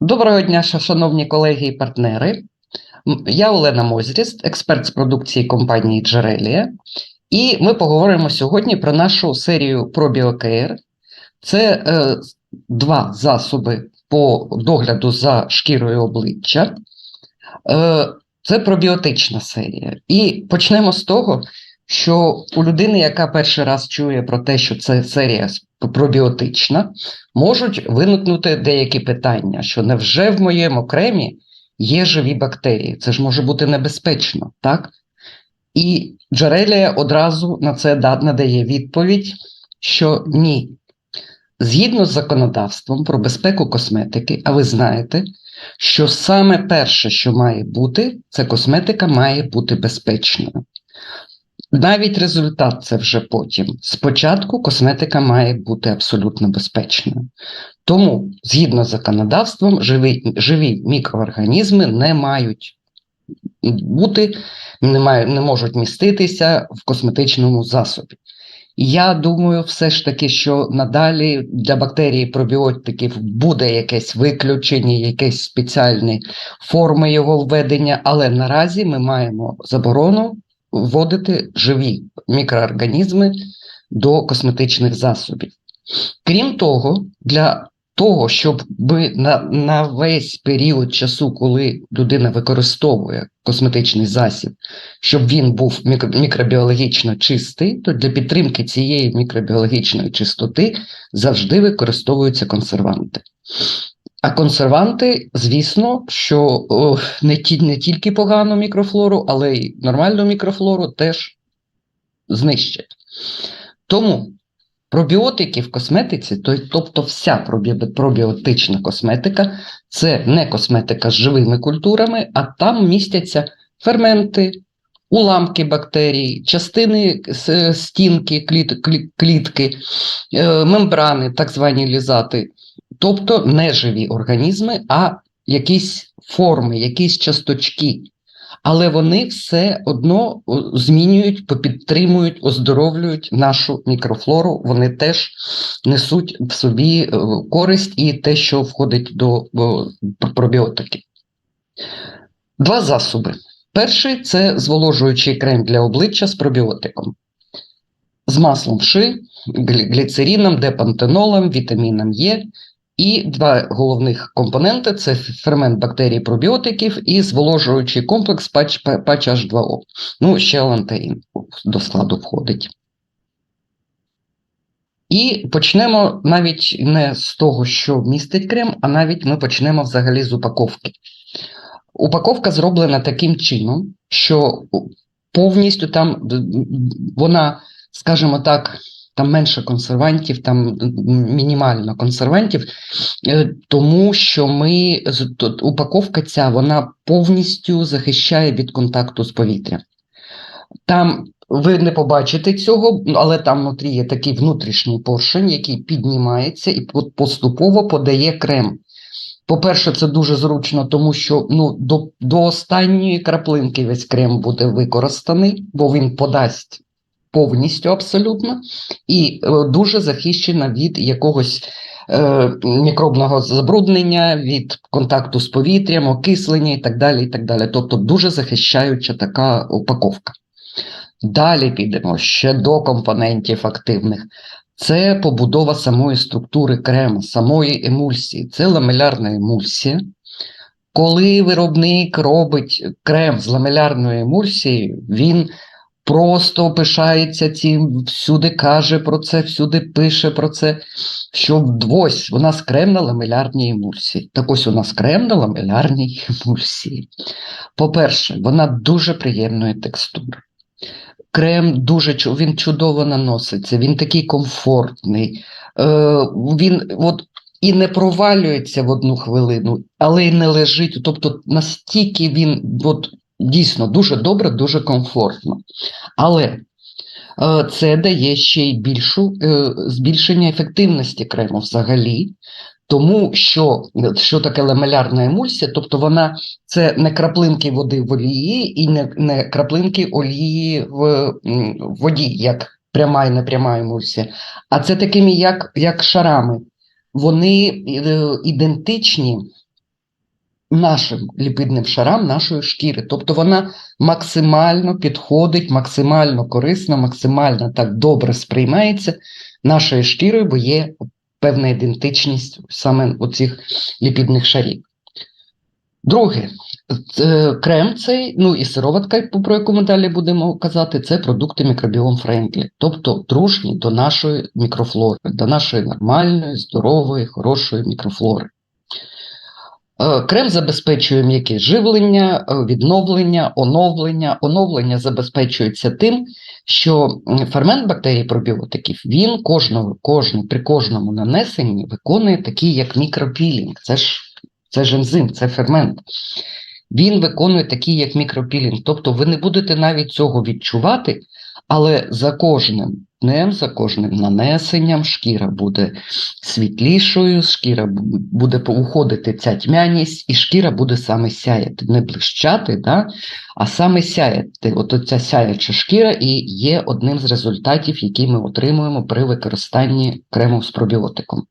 Доброго дня, шановні колеги і партнери. Я Олена Мозріст, експерт з продукції компанії Джерелія. І ми поговоримо сьогодні про нашу серію ProBioCare. Це е, два засоби по догляду за шкірою обличчя. Е, це пробіотична серія. І почнемо з того, що у людини, яка перший раз чує про те, що це серія пробіотична, можуть виникнути деякі питання: що невже в моєму кремі є живі бактерії? Це ж може бути небезпечно, так? І Джерелія одразу на це надає відповідь, що ні. Згідно з законодавством про безпеку косметики, а ви знаєте, що саме перше, що має бути, це косметика має бути безпечною. Навіть результат це вже потім. Спочатку косметика має бути абсолютно безпечною. Тому, згідно з законодавством, живі, живі мікроорганізми не мають бути, не, мають, не можуть міститися в косметичному засобі. Я думаю, все ж таки, що надалі для бактерій пробіотиків буде якесь виключення, якісь спеціальні форми його введення, але наразі ми маємо заборону вводити живі мікроорганізми до косметичних засобів. Крім того, для того, щоб на, на весь період часу, коли людина використовує косметичний засіб, щоб він був мікробіологічно чистий, то для підтримки цієї мікробіологічної чистоти завжди використовуються консерванти. А консерванти, звісно, що о, не, ті, не тільки погану мікрофлору, але й нормальну мікрофлору теж знищать. Тому пробіотики в косметиці, то- тобто вся пробі- пробіотична косметика, це не косметика з живими культурами, а там містяться ферменти, уламки бактерій, частини стінки кліт, клітки, е, мембрани, так звані лізати, тобто не живі організми, а якісь форми, якісь часточки. Але вони все одно змінюють, підтримують, оздоровлюють нашу мікрофлору. Вони теж несуть в собі е, користь і те, що входить до пробіотики. Два засоби. Перший це зволожуючий крем для обличчя з пробіотиком. З маслом ши, глі- гліцеріном, депантенолом, вітаміном Е. І два головних компоненти це фермент бактерій пробіотиків і зволожуючий комплекс патч H2O. Ну, ще лантеїн до складу входить. І почнемо навіть не з того, що містить крем, а навіть ми почнемо взагалі з упаковки. Упаковка зроблена таким чином, що повністю там вона, скажімо так, там менше консервантів, там мінімально консервантів, е, тому що ми упаковка ця вона повністю захищає від контакту з повітрям. Там ви не побачите цього, але там внутрі є такий внутрішній поршень, який піднімається і поступово подає крем. По-перше, це дуже зручно, тому що ну, до, до останньої краплинки весь крем буде використаний, бо він подасть повністю абсолютно, і е, дуже захищена від якогось е, мікробного забруднення, від контакту з повітрям, окислення і так далі. і так далі. Тобто дуже захищаюча така упаковка. Далі підемо ще до компонентів активних. Це побудова самої структури крему, самої емульсії. Це ламелярна емульсія. Коли виробник робить крем з ламелярною емульсією, він просто пишається цим, всюди каже про це, всюди пише про це. Що ось у нас крем на ламелярній емульсії. Так ось у нас крем на ламелярній емульсії. По-перше, вона дуже приємної текстури. Крем дуже він чудово наноситься, він такий комфортний. Е, він от і не провалюється в одну хвилину, але й не лежить. Тобто настільки він от, дійсно дуже добре, дуже комфортно. Але е, це дає ще й більшу е, збільшення ефективності крему взагалі. Тому що, що таке ламелярна емульсія, тобто вона це не краплинки води в олії і не, не краплинки олії в, в воді, як пряма і непряма емульсія, а це такими як, як шарами. Вони е, ідентичні нашим ліпідним шарам нашої шкіри. Тобто вона максимально підходить, максимально корисна, максимально так добре сприймається нашою шкірою, бо є певна ідентичність саме оцих ліпідних шарів. Друге, це крем цей, ну і сироватка, про яку ми далі будемо казати, це продукти мікробіом френдлі, тобто дружні до нашої мікрофлори, до нашої нормальної, здорової, хорошої мікрофлори. Е, Крем забезпечує м'яке живлення, е, відновлення, оновлення. Оновлення забезпечується тим, що фермент бактерій пробіотиків він кожного, кожний, при кожному нанесенні виконує такий як мікропілінг. Це ж, це ж ензим, це фермент. Він виконує такий як мікропілінг. Тобто ви не будете навіть цього відчувати, але за кожним днем, за кожним нанесенням шкіра буде світлішою, шкіра буде уходити ця тьмяність, і шкіра буде саме сяяти, не блищати, да? а саме сяяти. От ця сяяча шкіра і є одним з результатів, які ми отримуємо при використанні крему з пробіотиком.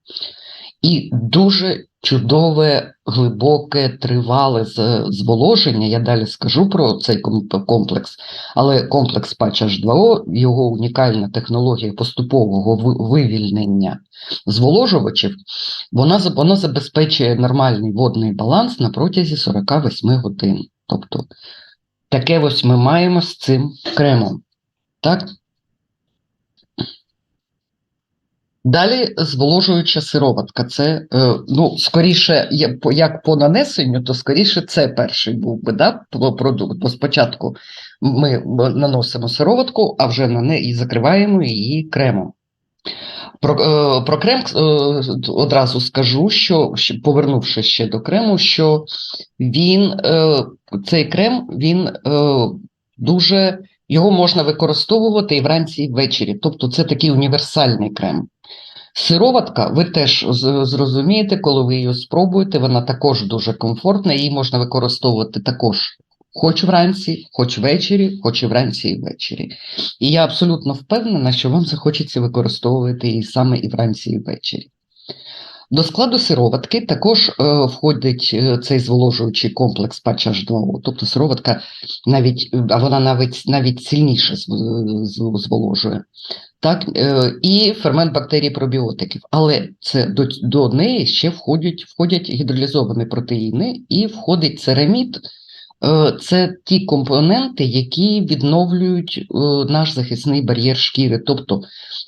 І дуже чудове, глибоке, тривале зволоження. Я далі скажу про цей комплекс, але комплекс Patch H2O, його унікальна технологія поступового вивільнення зволожувачів, вона, воно забезпечує нормальний водний баланс на протязі 48 годин. Тобто таке ось ми маємо з цим кремом. Так? Далі зволожуюча сироватка. Це, е, ну, скоріше, як по нанесенню, то скоріше це перший був би да, продукт. Бо спочатку ми наносимо сироватку, а вже на неї закриваємо її кремом. Про, е, про крем е, одразу скажу, що повернувши ще до крему, що він, цей крем, він дуже його можна використовувати і вранці, і ввечері. Тобто це такий універсальний крем. Сироватка, ви теж зрозумієте, коли ви її спробуєте, вона також дуже комфортна, її можна використовувати також хоч вранці, хоч ввечері, хоч і вранці, і ввечері. І я абсолютно впевнена, що вам захочеться використовувати її саме і вранці, і ввечері. До складу сироватки також е, входить е, цей зволожуючий комплекс пача H2O, тобто сироватка навіть, е, а вона навіть, навіть сильніше зв- зволожує. Так, е, і фермент бактерій пробіотиків. Але це до, до неї ще входять, входять гідролізовані протеїни і входить церамід. Е, Це ті компоненти, які відновлюють е, наш захисний бар'єр шкіри. Тобто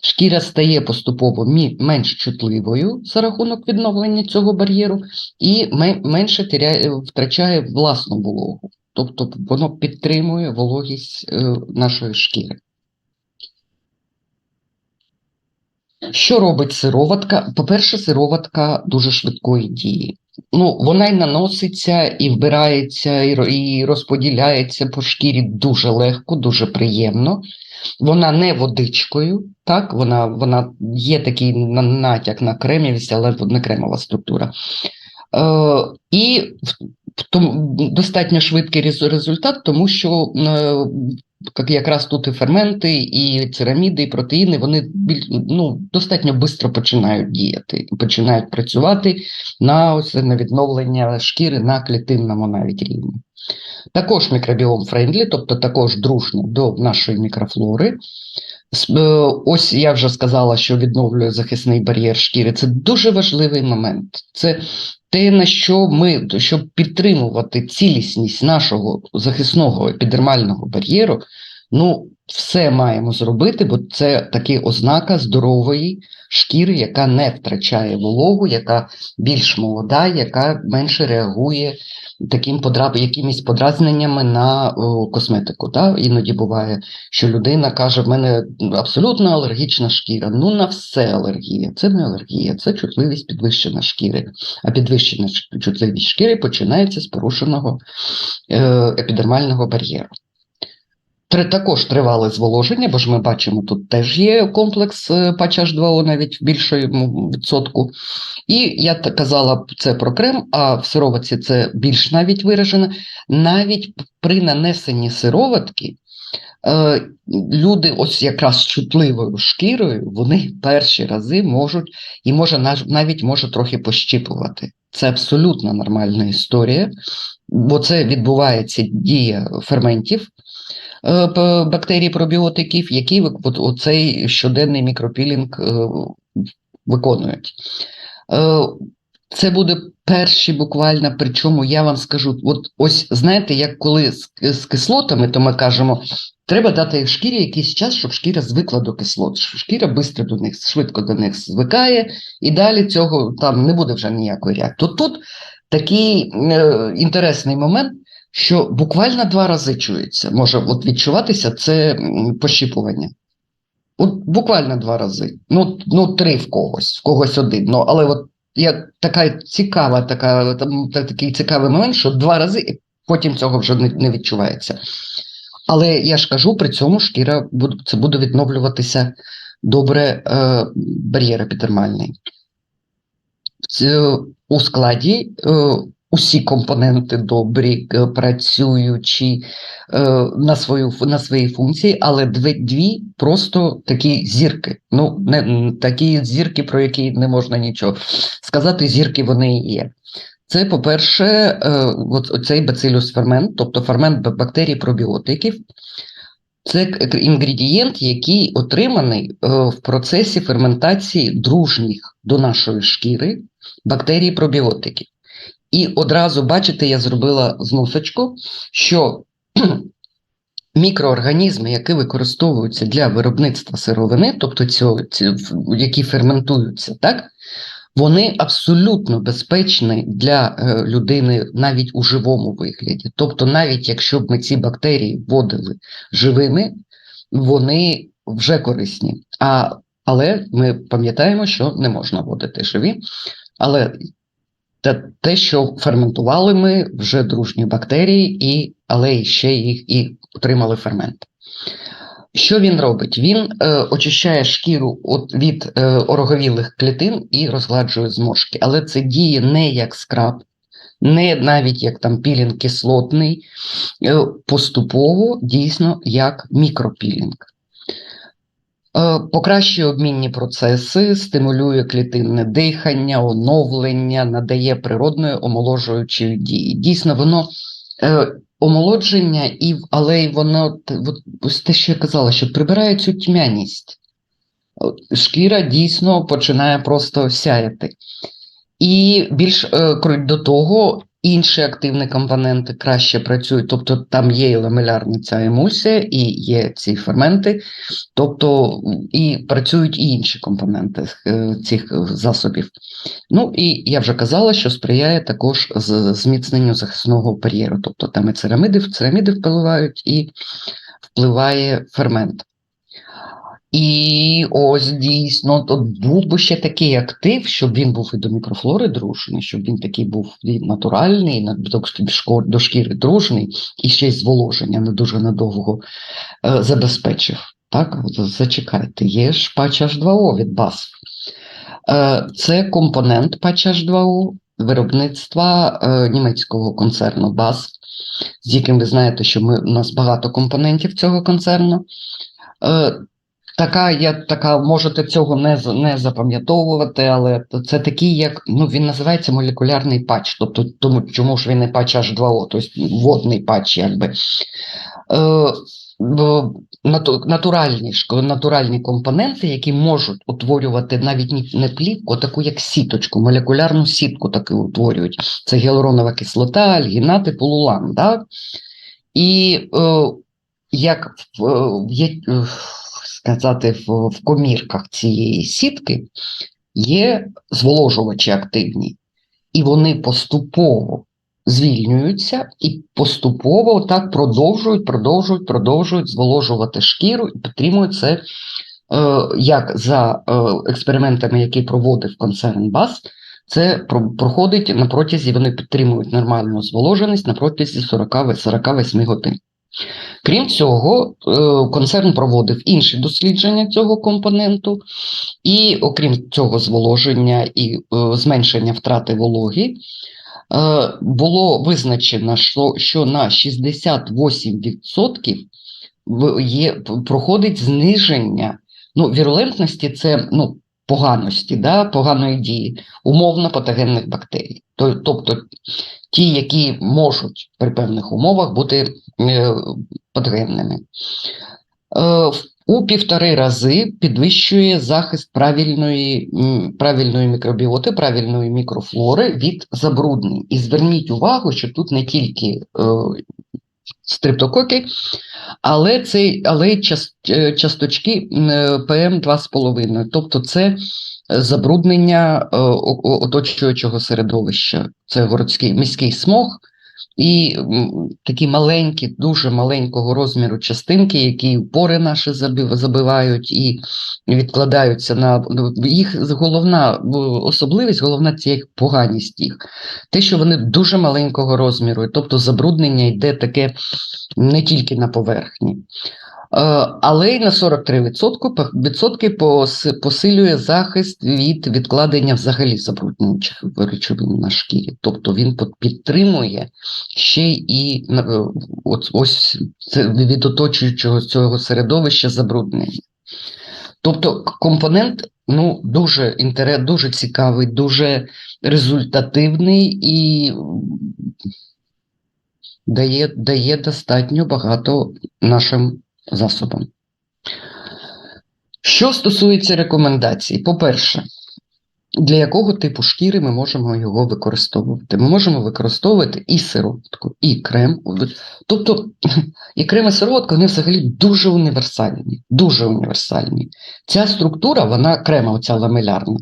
шкіра стає поступово менш чутливою за рахунок відновлення цього бар'єру і менше втрачає власну вологу. Тобто воно підтримує вологість е, нашої шкіри. Що робить сироватка? По-перше, сироватка дуже швидкої дії. Ну, вона й наноситься, і вбирається, і, розподіляється по шкірі дуже легко, дуже приємно. Вона не водичкою, так, вона, вона є такий натяк на кремівість, але не кремова структура. Е, і в, тому достатньо швидкий результат, тому що е, як якраз тут і ферменти, і цераміди, і протеїни, вони біль, ну, достатньо швидко починають діяти, починають працювати на, ось, на відновлення шкіри на клітинному навіть рівні. Також мікробіом френдлі, тобто також дружно до нашої мікрофлори. Е, Ось я вже сказала, що відновлює захисний бар'єр шкіри. Це дуже важливий момент. Це те, на що ми, щоб підтримувати цілісність нашого захисного епідермального бар'єру, ну, все маємо зробити, бо це таки ознака здорової шкіри, яка не втрачає вологу, яка більш молода, яка менше реагує таким подра... якимись подразненнями на о, косметику. Да? Іноді буває, що людина каже: в мене абсолютно алергічна шкіра. Ну на все алергія. Це не алергія, це чутливість підвищена шкіри. А підвищена чутливість шкіри починається з порушеного е, епідермального бар'єру. Також тривале зволоження, бо ж ми бачимо, тут теж є комплекс е, Patch H2O навіть в більшому відсотку. І я казала це про крем, а в сироватці це більш навіть виражено. Навіть при нанесенні сироватки е, люди, ось якраз чутливою шкірою, вони перші рази можуть і може навіть може трохи пощипувати. це абсолютно нормальна історія, бо це відбувається дія ферментів бактерій пробіотиків, які оцей щоденний мікропілінг е, виконують. Е, Це буде перші буквально, причому я вам скажу, от ось знаєте, як коли з, з кислотами, то ми кажемо, треба дати шкірі якийсь час, щоб шкіра звикла до кислот. Шкіра швидко до них, швидко до них звикає, і далі цього там не буде вже ніякої реакції. То тут такий е, інтересний момент, що буквально два рази чується, може от відчуватися це пощіпування. От буквально два рази. Ну, ну три в когось, в когось один. Ну, але от я така цікава, така, там, та- такий цікавий момент, що два рази, і потім цього вже не, не відчувається. Але я ж кажу, при цьому шкіра буде, це буде відновлюватися добре е, бар'єр епідермальний. У складі е, усі компоненти добрі, е, працюючі е, на, свою, на свої функції, але дві, дві просто такі зірки. Ну, не, такі зірки, про які не можна нічого сказати, зірки вони є. Це, по-перше, е, цей бацилюс фермент, тобто фермент бактерій пробіотиків. Це інгредієнт, який отриманий в процесі ферментації дружніх до нашої шкіри бактерій пробіотиків. І одразу, бачите, я зробила зносочку, що мікроорганізми, які використовуються для виробництва сировини, тобто цього, ці, які ферментуються, так, вони абсолютно безпечні для е, людини навіть у живому вигляді. Тобто, навіть якщо б ми ці бактерії вводили живими, вони вже корисні. А, але ми пам'ятаємо, що не можна вводити живі. Але те, те, що ферментували ми вже дружні бактерії, і, але ще їх і отримали фермент. Що він робить? Він е, очищає шкіру от, від е, ороговілих клітин і розгладжує зморшки. Але це діє не як скраб, не навіть як там пілінг кислотний, е, поступово дійсно як мікропілінг. Е, Покращує обмінні процеси, стимулює клітинне дихання, оновлення, надає природної омоложуючої дії. Дійсно, воно е, омолодження, і, але воно ось те, що я казала, що прибирає цю тьмяність. Шкіра дійсно починає просто сяяти. І більш е, до того, інші активні компоненти краще працюють, тобто там є і ламелярна ця емульсія, і є ці ферменти, тобто і працюють і інші компоненти е, цих засобів. Ну і я вже казала, що сприяє також зміцненню захисного бар'єру, тобто там і церамиди, церамиди впливають, і впливає фермент. І ось дійсно тут був би ще такий актив, щоб він був і до мікрофлори дружний, щоб він такий був і натуральний, до шкіри дружний, і ще й зволоження не дуже надовго е, забезпечив. Так, зачекайте, є ж патч H2O від BASF. Е, Це компонент патч H2O виробництва е, німецького концерну BASF, з яким ви знаєте, що ми, у нас багато компонентів цього концерну. Така, я така, можете цього не, не запам'ятовувати, але це такий, як ну він називається молекулярний патч, тобто тому, чому ж він не патч H2O, тобто водний патч, якби. Е, нату- натуральні, натуральні компоненти, які можуть утворювати навіть не плівку, а таку як сіточку, молекулярну сітку таку утворюють. Це гіалуронова кислота, альгінат і полулан. Да? І е, як е, сказати, в, в комірках цієї сітки є зволожувачі активні, і вони поступово звільнюються і поступово так продовжують, продовжують, продовжують зволожувати шкіру і підтримують це е, як за е, експериментами, які проводив концерн БАС, це проходить на протязі, вони підтримують нормальну зволоженість на протязі 40, 48 годин. Крім цього, е, концерн проводив інші дослідження цього компоненту, і окрім цього зволоження і е, зменшення втрати вологи, е, було визначено, що, на 68% є, проходить зниження. Ну, вірулентності це ну, поганості, да, поганої дії умовно патогенних бактерій. Тобто ті, які можуть при певних умовах бути потрібними. Е, у півтори рази підвищує захист правильної правильної мікробіоти, правильної мікрофлори від забруднень. І зверніть увагу, що тут не тільки е, стриптококи, але цей, але й е, часточки ПМ 2,5. Тобто це забруднення оточуючого середовища. Це городський міський смог. І такі маленькі, дуже маленького розміру частинки, які пори наші забивають і відкладаються на ну, їх головна особливість, головна це поганість їх. Те, що вони дуже маленького розміру, тобто забруднення йде таке не тільки на поверхні. Е, але й на 43% посилює захист від відкладення взагалі забруднюючих речовин на шкірі. Тобто він підтримує ще і е, ось це від оточуючого цього середовища забруднення. Тобто компонент ну, дуже інтерес, дуже цікавий, дуже результативний і дає, дає достатньо багато нашим засобом. Що стосується рекомендацій, по-перше, для якого типу шкіри ми можемо його використовувати? Ми можемо використовувати і сироватку, і крем. Тобто і крем і сироватка вони взагалі дуже універсальні. Дуже універсальні. Ця структура, вона крема, оця ламелярна,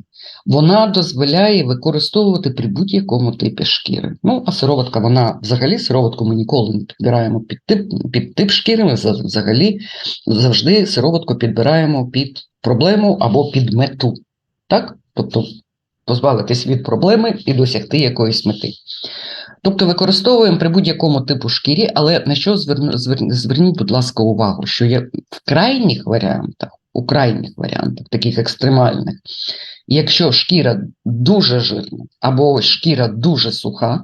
вона дозволяє використовувати при будь-якому типі шкіри. Ну, а сироватка, вона взагалі сироватку ми ніколи не підбираємо під тип під тип шкіри, ми взагалі завжди сироватку підбираємо під проблему або під мету. Так? Тобто позбавитись від проблеми і досягти якоїсь мети. Тобто використовуємо при будь-якому типу шкірі, але на що зверніть, будь ласка, увагу, що є в крайніх варіантах, у крайніх варіантах, таких екстремальних, якщо шкіра дуже жирна або шкіра дуже суха,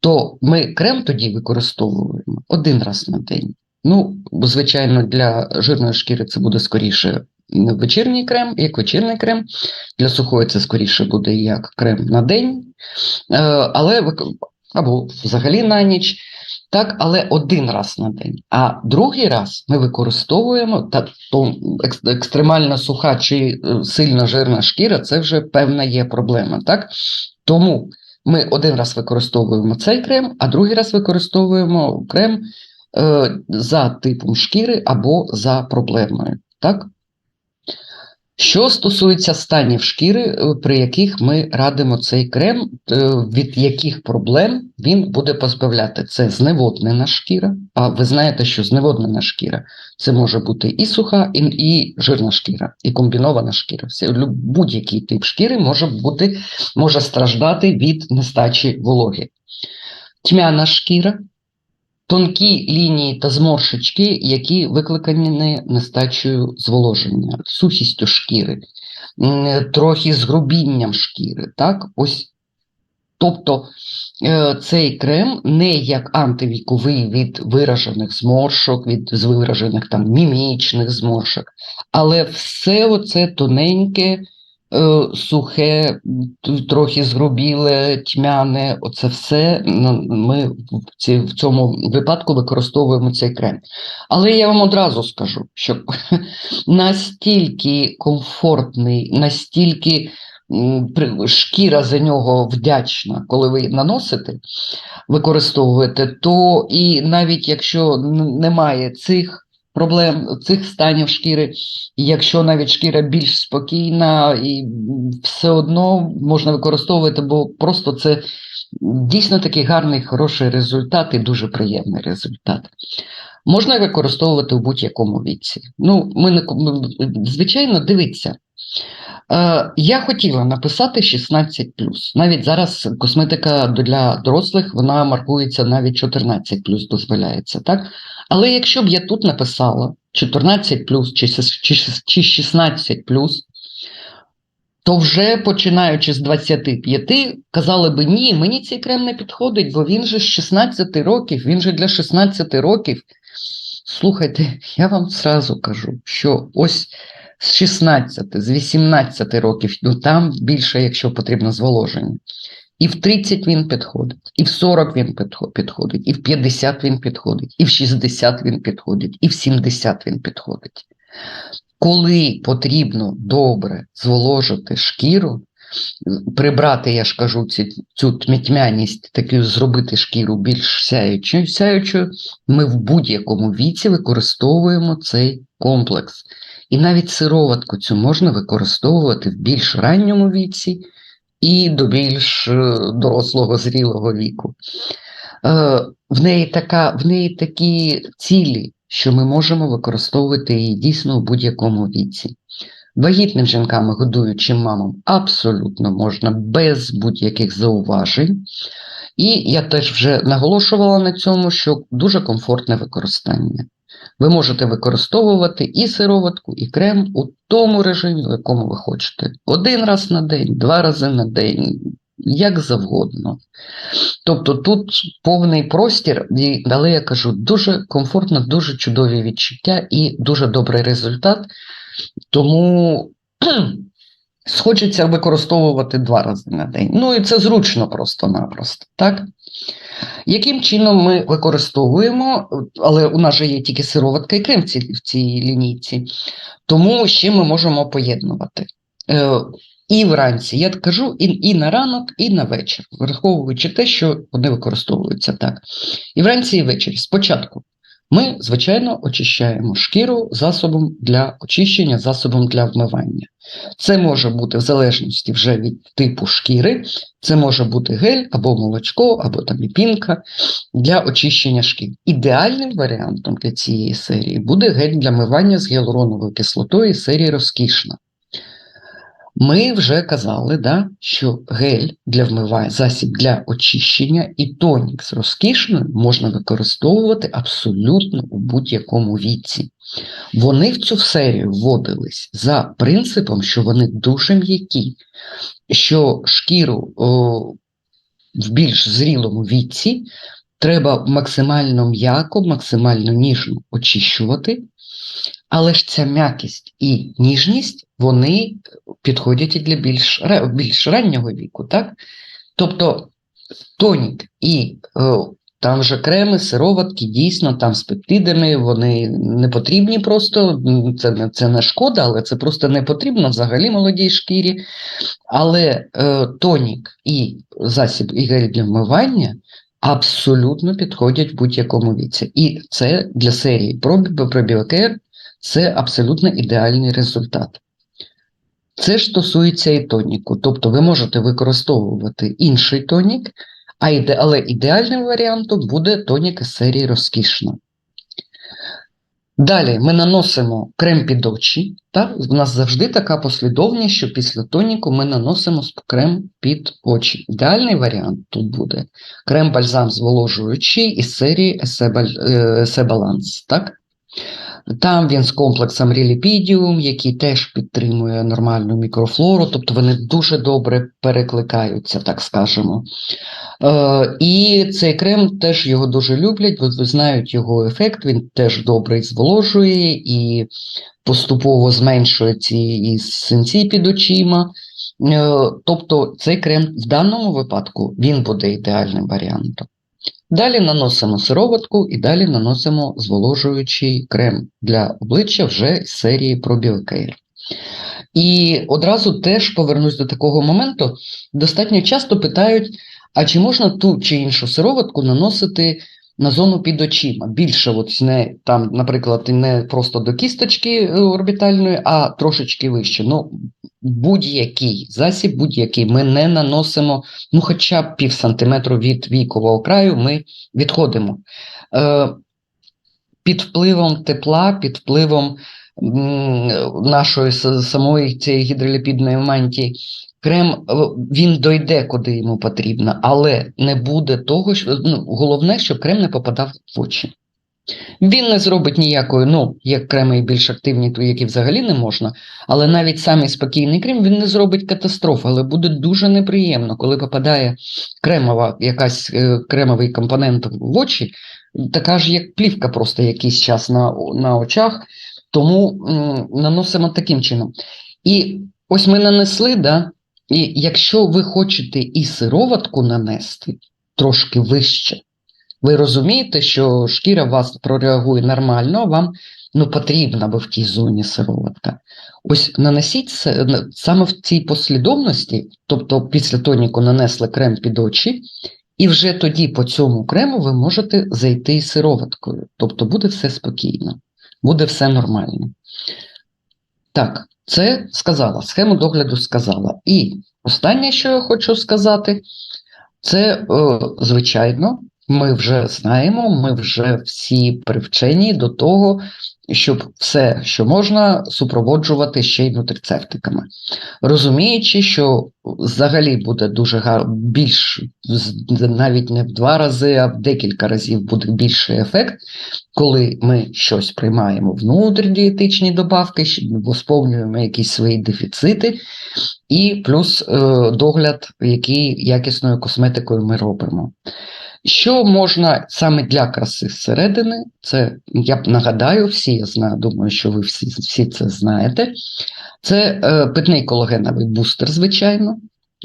то ми крем тоді використовуємо один раз на день. Ну, звичайно, для жирної шкіри це буде скоріше вечірній крем, як вечірний крем. Для сухої це скоріше буде як крем на день, е, але або взагалі на ніч. Так, але один раз на день. А другий раз ми використовуємо та то екстремально суха чи е, сильно жирна шкіра це вже певна є проблема. Так? Тому ми один раз використовуємо цей крем, а другий раз використовуємо крем е, за типом шкіри або за проблемою. Так? Що стосується станів шкіри, е, при яких ми радимо цей крем, е, від яких проблем він буде позбавляти, це зневоднена шкіра. А ви знаєте, що зневоднена шкіра це може бути і суха, і і жирна шкіра, і комбінована шкіра. Будь-який тип шкіри може бути, може страждати від нестачі вологи. Тьмяна шкіра тонкі лінії та зморшечки, які викликані нестачею зволоження, сухістю шкіри, трохи згрубінням шкіри. Так? Ось Тобто е, цей крем не як антивіковий від виражених зморшок, від виражених там мімічних зморшок, але все оце тоненьке, сухе, трохи згрубіле, тьмяне. Оце все ми в цьому випадку використовуємо цей крем. Але я вам одразу скажу, що настільки комфортний, настільки шкіра за нього вдячна, коли ви наносите, використовуєте, то і навіть якщо немає цих проблем цих станів шкіри, якщо навіть шкіра більш спокійна, і все одно можна використовувати, бо просто це дійсно такий гарний, хороший результат і дуже приємний результат. Можна використовувати в будь-якому віці. Ну, ми не звичайно, дивіться. Е, я хотіла написати 16 Навіть зараз косметика для дорослих вона маркується навіть 14 дозволяється. так? Але якщо б я тут написала 14 чи 16 то вже починаючи з 25, казали би, ні, мені цей крем не підходить, бо він же з 16 років, він же для 16 років. Слухайте, я вам зразу кажу, що ось з 16, з 18 років, ну там більше, якщо потрібно, зволоження. І в 30 він підходить, і в 40 він підходить, і в 50 він підходить, і в 60 він підходить, і в 70 він підходить. Коли потрібно добре зволожити шкіру, прибрати, я ж кажу, ці, цю тьмяність, таку зробити шкіру більш сяючою, сяючою, ми в будь-якому віці використовуємо цей комплекс. І навіть сироватку цю можна використовувати в більш ранньому віці і до більш е, дорослого зрілого віку. Е, В неї, така, в неї такі цілі, що ми можемо використовувати її дійсно в будь-якому віці. Вагітним жінкам годуючим мамам абсолютно можна без будь-яких зауважень. І я теж вже наголошувала на цьому, що дуже комфортне використання. Ви можете використовувати і сироватку, і крем у тому режимі, в якому ви хочете. Один раз на день, два рази на день, як завгодно. Тобто тут повний простір, і, але я кажу, дуже комфортно, дуже чудові відчуття і дуже добрий результат. Тому схочеться використовувати два рази на день. Ну і це зручно просто-напросто. так? Яким чином ми використовуємо, але у нас же є тільки сироватка і крем в цій, лінійці, тому ще ми можемо поєднувати. Е, і вранці, я кажу, і, і на ранок, і на вечір, враховуючи те, що вони використовуються так. І вранці, і ввечері. Спочатку ми, звичайно, очищаємо шкіру засобом для очищення, засобом для вмивання. Це може бути в залежності вже від типу шкіри, це може бути гель або молочко, або там і пінка для очищення шкіри. Ідеальним варіантом для цієї серії буде гель для мивання з гіалуроновою кислотою серії розкішна. Ми вже казали, да, що гель для вмивання, засіб для очищення і тонік з розкішною можна використовувати абсолютно у будь-якому віці. Вони в цю серію вводились за принципом, що вони дуже м'які, що шкіру о, в більш зрілому віці треба максимально м'яко, максимально ніжно очищувати. Але ж ця м'якість і ніжність вони підходять і для більш більш раннього віку. так? Тобто тонік і е, там вже креми, сироватки, дійсно, там з пептидами, вони не потрібні просто, це це не шкода, але це просто не потрібно взагалі молодій шкірі. Але е, тонік і засіб і гель для вмивання абсолютно підходять в будь-якому віці. І це для серії пробіокер це абсолютно ідеальний результат. Це ж стосується і тоніку. Тобто ви можете використовувати інший тонік, а іде, але ідеальним варіантом буде тонік серії розкішна. Далі ми наносимо крем під очі. Так? У нас завжди така послідовність, що після тоніку ми наносимо крем під очі. Ідеальний варіант тут буде крем-бальзам зволожуючий із серії Есе Баланс. Так? Там він з комплексом Реліпідіум, який теж підтримує нормальну мікрофлору, тобто вони дуже добре перекликаються, так скажемо. Е, І цей крем теж його дуже люблять, бо знають його ефект, він теж добре зволожує і поступово зменшує ці синці під очима. Е, Тобто цей крем в даному випадку він буде ідеальним варіантом. Далі наносимо сироватку і далі наносимо зволожуючий крем для обличчя вже з серії ProBioCare. І одразу теж повернусь до такого моменту. Достатньо часто питають, а чи можна ту чи іншу сироватку наносити на зону під очима? Більше, от не там, наприклад, не просто до кісточки е, орбітальної, а трошечки вище. Ну, будь-який засіб, будь-який ми не наносимо, ну, хоча б пів сантиметру від вікового краю ми відходимо. Е, Під впливом тепла, під впливом нашої самої цієї гідроліпідної мантії, крем він дойде, куди йому потрібно, але не буде того, що ну, головне, щоб крем не попадав в очі. Він не зробить ніякої, ну, як креми більш активні, то які взагалі не можна, але навіть самий спокійний крем він не зробить катастрофи, але буде дуже неприємно, коли попадає кремова, якась е, кремовий компонент в очі, така ж, як плівка просто якийсь час на на очах, Тому м, наносимо таким чином. І ось ми нанесли, да, і якщо ви хочете і сироватку нанести трошки вище, ви розумієте, що шкіра вас прореагує нормально, вам ну, потрібна би в тій зоні сироватка. Ось нанесіть саме в цій послідовності, тобто після тоніку нанесли крем під очі, і вже тоді по цьому крему ви можете зайти із сироваткою. Тобто буде все спокійно, буде все нормально. Так, це сказала, схему догляду сказала. І останнє, що я хочу сказати, це, е, звичайно, ми вже знаємо, ми вже всі привчені до того, щоб все, що можна, супроводжувати ще й нутрицептиками. Розуміючи, що взагалі буде дуже гар... більш навіть не в два рази, а в декілька разів буде більший ефект, коли ми щось приймаємо внутрідієтичні добавки, восповнюємо якісь свої дефіцити, і плюс е, догляд, який якісною косметикою ми робимо. Що можна саме для краси зсередини, це я б нагадаю, всі я знаю, думаю, що ви всі, всі це знаєте. Це е, питний колагеновий бустер, звичайно.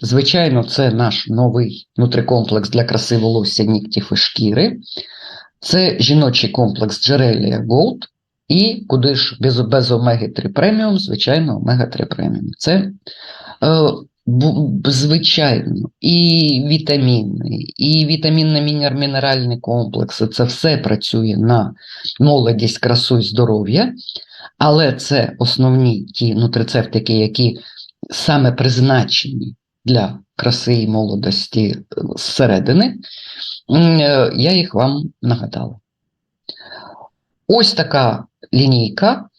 Звичайно, це наш новий нутрикомплекс для краси волосся, нігтів і шкіри. Це жіночий комплекс Джерелія Gold. І куди ж без, без омеги 3 преміум, звичайно, омега 3 преміум. Це е, звичайно, і вітаміни, і вітамінно-мінеральні комплекси. Це все працює на молодість, красу і здоров'я, але це основні ті нутрицептики, які саме призначені для краси і молодості зсередини. Е, Я їх вам нагадала. Ось така лінійка,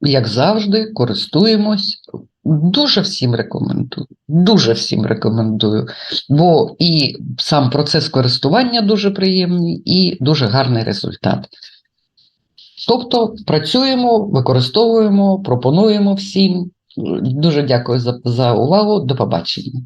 як завжди, користуємось. Дуже всім рекомендую. Дуже всім рекомендую. Бо і сам процес користування дуже приємний, і дуже гарний результат. Тобто працюємо, використовуємо, пропонуємо всім. Дуже дякую за, за увагу. До побачення.